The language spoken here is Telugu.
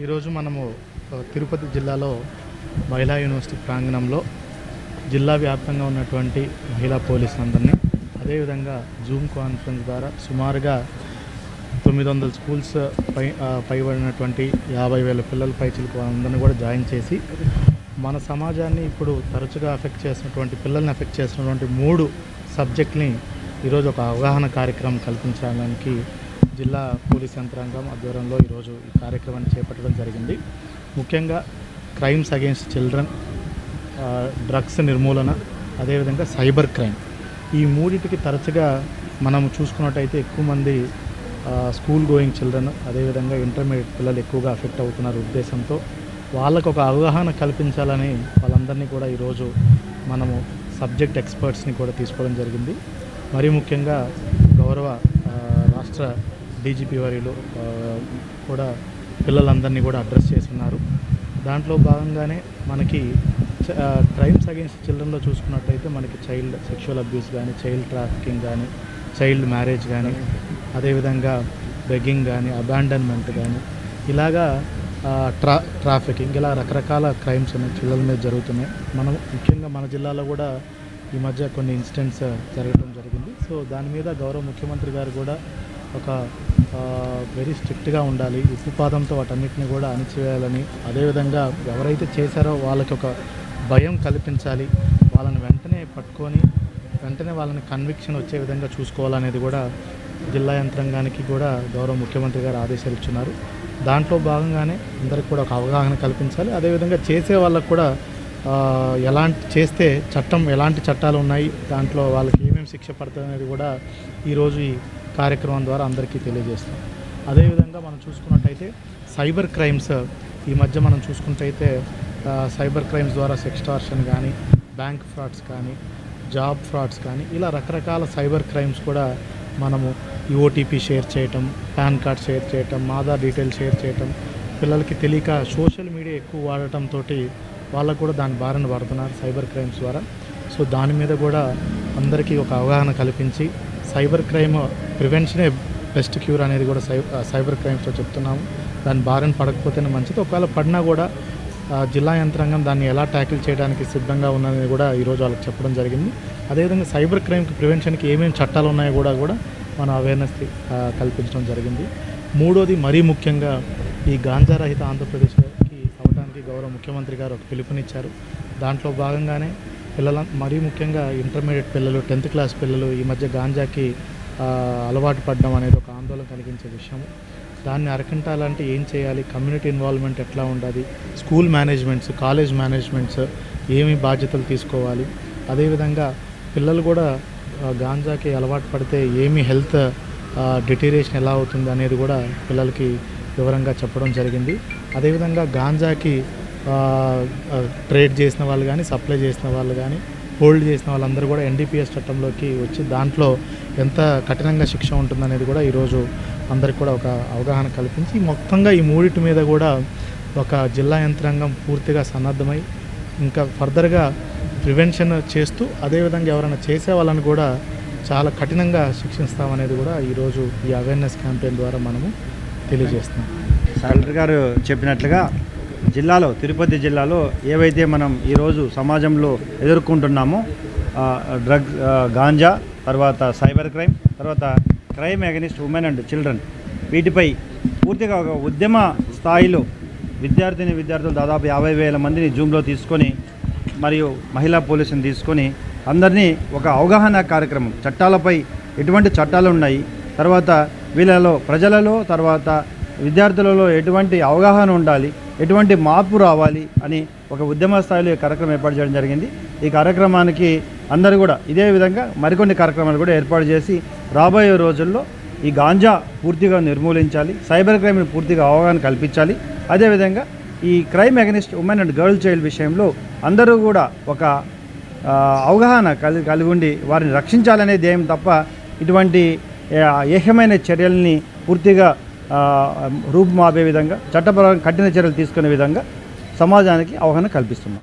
ఈరోజు మనము తిరుపతి జిల్లాలో మహిళా యూనివర్సిటీ ప్రాంగణంలో జిల్లా వ్యాప్తంగా ఉన్నటువంటి మహిళా పోలీసులందరినీ అదేవిధంగా జూమ్ కాన్ఫరెన్స్ ద్వారా సుమారుగా తొమ్మిది వందల స్కూల్స్ పై పైబడినటువంటి యాభై వేల పిల్లల పైచిలకు అందరినీ కూడా జాయిన్ చేసి మన సమాజాన్ని ఇప్పుడు తరచుగా అఫెక్ట్ చేసినటువంటి పిల్లల్ని అఫెక్ట్ చేసినటువంటి మూడు సబ్జెక్ట్ని ఈరోజు ఒక అవగాహన కార్యక్రమం కల్పించడానికి జిల్లా పోలీస్ యంత్రాంగం ఆధ్వర్యంలో ఈరోజు ఈ కార్యక్రమాన్ని చేపట్టడం జరిగింది. ముఖ్యంగా క్రైమ్స్ అగేన్స్ట్ చిల్డ్రన్ డ్రగ్స్ నిర్మూలన అదేవిధంగా సైబర్ క్రైమ్. ఈ మూడింటికి తరచుగా మనం చూసుకున్నట్టయితే ఎక్కువ మంది స్కూల్ గోయింగ్ చిల్డ్రన్ అదేవిధంగా ఇంటర్మీడియట్ పిల్లలు ఎక్కువగా అఫెక్ట్ అవుతున్నారు ఉద్దేశంతో. వాళ్ళకు ఒక అవగాహన కల్పించాలని వాళ్ళందరినీ కూడా ఈరోజు మనము సబ్జెక్ట్ ఎక్స్పర్ట్స్ని కూడా తీసుకోవడం జరిగింది. మరీ ముఖ్యంగా గౌరవ రాష్ట్ర డీజీపీ వారిలో కూడా పిల్లలందరినీ కూడా అడ్రస్ చేస్తున్నారు. దాంట్లో భాగంగానే మనకి క్రైమ్స్ అగేన్స్ట్ చిల్డ్రన్లో చూసుకున్నట్టయితే మనకి చైల్డ్ సెక్షువల్ అబ్యూస్ కానీ చైల్డ్ ట్రాఫికింగ్ కానీ చైల్డ్ మ్యారేజ్ కానీ అదేవిధంగా బెగ్గింగ్ కానీ అబాండన్మెంట్ కానీ ఇలాగా ట్రా ట్రాఫికింగ్ ఇలా రకరకాల క్రైమ్స్ ఉన్నాయి పిల్లల మీద జరుగుతున్నాయి. మనం ముఖ్యంగా మన జిల్లాలో కూడా ఈ మధ్య కొన్ని ఇన్సిడెంట్స్ జరగడం జరిగింది. సో దాని మీద గౌరవ ముఖ్యమంత్రి గారు కూడా ఒక వెరీ స్ట్రిక్ట్గా ఉండాలి. ఉప్పుపాదంతో వాటన్నిటిని కూడా అణిచివేయాలని. అదేవిధంగా ఎవరైతే చేశారో వాళ్ళకి ఒక భయం కల్పించాలి. వాళ్ళని వెంటనే పట్టుకొని వెంటనే వాళ్ళని కన్విక్షన్ వచ్చే విధంగా చూసుకోవాలనేది కూడా జిల్లా యంత్రాంగానికి కూడా గౌరవ ముఖ్యమంత్రి గారు ఆదేశాలు ఇచ్చున్నారు. దాంట్లో భాగంగానే అందరికి కూడా ఒక అవగాహన కల్పించాలి. అదేవిధంగా చేసే వాళ్ళకు కూడా ఎలాంటి చేస్తే చట్టం ఎలాంటి చట్టాలు ఉన్నాయి దాంట్లో వాళ్ళకి ఏమేమి శిక్ష పడుతుంది అనేది కూడా ఈరోజు ఈ కార్యక్రమం ద్వారా అందరికీ తెలియజేస్తాం. అదేవిధంగా మనం చూసుకున్నట్టయితే సైబర్ క్రైమ్స్ ఈ మధ్య మనం చూసుకున్నట్టయితే సైబర్ క్రైమ్స్ ద్వారా సెక్స్టార్షన్ కానీ బ్యాంక్ ఫ్రాడ్స్ కానీ జాబ్ ఫ్రాడ్స్ కానీ ఇలా రకరకాల సైబర్ క్రైమ్స్ కూడా మనము ఈ ఓటీపీ షేర్ చేయటం పాన్ కార్డ్ షేర్ చేయటం ఆధార్ డీటెయిల్స్ షేర్ చేయటం పిల్లలకి తెలియక సోషల్ మీడియా ఎక్కువ వాడటంతో వాళ్ళకు కూడా దాని బారిన పడుతున్నారు సైబర్ క్రైమ్స్ ద్వారా. సో దాని మీద కూడా అందరికీ ఒక అవగాహన కల్పించి సైబర్ క్రైమ్ ప్రివెన్షనే బెస్ట్ క్యూర్ అనేది కూడా సై సైబర్ క్రైమ్స్లో చెప్తున్నాము. దాని బారిన పడకపోతేనే మంచిది. ఒకవేళ పడినా కూడా జిల్లా యంత్రాంగం దాన్ని ఎలా ట్యాకిల్ చేయడానికి సిద్ధంగా ఉన్నది కూడా ఈరోజు వాళ్ళకి చెప్పడం జరిగింది. అదేవిధంగా సైబర్ క్రైమ్కి ప్రివెన్షన్కి ఏమేమి చట్టాలు ఉన్నాయో కూడా కూడా మనం అవేర్నెస్ కల్పించడం జరిగింది. మూడోది మరీ ముఖ్యంగా ఈ గాంజా రహిత ఆంధ్రప్రదేశ్కి అవడానికి గౌరవ ముఖ్యమంత్రి గారు ఒక పిలుపునిచ్చారు. దాంట్లో భాగంగానే పిల్లల మరీ ముఖ్యంగా ఇంటర్మీడియట్ పిల్లలు టెన్త్ క్లాస్ పిల్లలు ఈ మధ్య గాంజాకి అలవాటు పడడం అనేది ఒక ఆందోళన కలిగించే విషయం దాన్ని అరకంటాలంటే ఏం చేయాలి? కమ్యూనిటీ ఇన్వాల్వ్మెంట్ ఎట్లా ఉండాలి? స్కూల్ మేనేజ్మెంట్స్ కాలేజ్ మేనేజ్మెంట్స్ ఏమి బాధ్యతలు తీసుకోవాలి? అదేవిధంగా పిల్లలు కూడా గాంజాకి అలవాటు పడితే ఏమి హెల్త్ డిటీరియేషన్ ఎలా అవుతుంది అనేది కూడా పిల్లలకి వివరంగా చెప్పడం జరిగింది. అదేవిధంగా గాంజాకి ట్రేడ్ చేసిన వాళ్ళు కానీ సప్లై చేసిన వాళ్ళు కానీ హోల్డ్ చేసిన వాళ్ళందరూ కూడా ఎన్డీపీఎస్ చట్టంలోకి వచ్చి దాంట్లో ఎంత కఠినంగా శిక్ష ఉంటుందనేది కూడా ఈరోజు అందరికి కూడా ఒక అవగాహన కల్పించి మొత్తంగా ఈ మూడిటి మీద కూడా ఒక జిల్లా యంత్రాంగం పూర్తిగా సన్నద్ధమై ఇంకా ఫర్దర్గా ప్రివెన్షన్ చేస్తూ అదేవిధంగా ఎవరైనా చేసే వాళ్ళని కూడా చాలా కఠినంగా శిక్షిస్తామనేది కూడా ఈరోజు ఈ అవేర్నెస్ క్యాంపెయిన్ ద్వారా మనము తెలియజేస్తున్నాం. కలెక్టర్ గారు చెప్పినట్లుగా జిల్లాలో తిరుపతి జిల్లాలో ఏవైతే మనం ఈరోజు సమాజంలో ఎదుర్కొంటున్నామో డ్రగ్ గాంజా తర్వాత సైబర్ క్రైమ్ తర్వాత crime against women and children వీటిపై పూర్తిగా ఒక ఉద్యమ స్థాయిలో విద్యార్థిని విద్యార్థులు దాదాపు యాభై వేల మందిని జూమ్లో తీసుకొని మరియు మహిళా పోలీసుని తీసుకొని అందరినీ ఒక అవగాహన కార్యక్రమం చట్టాలపై ఎటువంటి చట్టాలు ఉన్నాయి తర్వాత వీళ్ళలో ప్రజలలో తర్వాత విద్యార్థులలో ఎటువంటి అవగాహన ఉండాలి ఎటువంటి మార్పు రావాలి అని ఒక ఉద్యమ స్థాయిలో ఈ కార్యక్రమం ఏర్పాటు చేయడం జరిగింది. ఈ కార్యక్రమానికి అందరూ కూడా ఇదే విధంగా మరికొన్ని కార్యక్రమాలు కూడా ఏర్పాటు చేసి రాబోయే రోజుల్లో ఈ గాంజా పూర్తిగా నిర్మూలించాలి సైబర్ క్రైమ్ని పూర్తిగా అవగాహన కల్పించాలి. అదేవిధంగా ఈ crime against women and girl child విషయంలో అందరూ కూడా ఒక అవగాహన కలి కలిగి ఉండి వారిని రక్షించాలనే ధ్యేయం తప్ప ఇటువంటి ఏహ్యమైన ఏహమైన చర్యల్ని పూర్తిగా రూపుమాపే విధంగా చట్టపరంగా కఠిన చర్యలు తీసుకునే విధంగా సమాజానికి అవగాహన కల్పిస్తున్నాం.